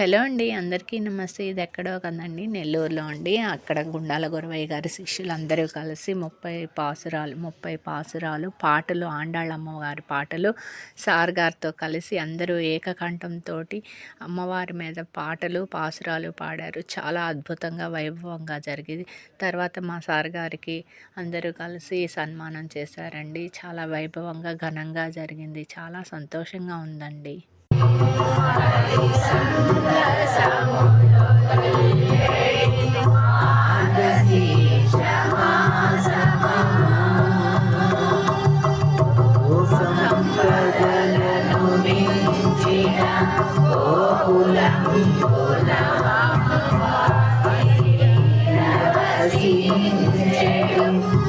Hello అండి అందరికీ నమస్తే. ఇది ఎక్కడో కదండి నెల్లూరులో అండి. అక్కడ గుండాల గురవయ్య గారి శిష్యులు అందరూ కలిసి ముప్పై పాసురాలు ముప్పై పాసురాలు పాటలు ఆండాళ్ళ అమ్మవారి పాటలు సార్ గారితో కలిసి అందరూ ఏకకంఠంతో అమ్మవారి మీద పాటలు పాసురాలు పాడారు. చాలా అద్భుతంగా వైభవంగా జరిగింది. తర్వాత మా సార్ గారికి అందరూ కలిసి సన్మానం చేశారండి. చాలా వైభవంగా ఘనంగా జరిగింది. చాలా సంతోషంగా ఉందండి. Thank you. Thank you.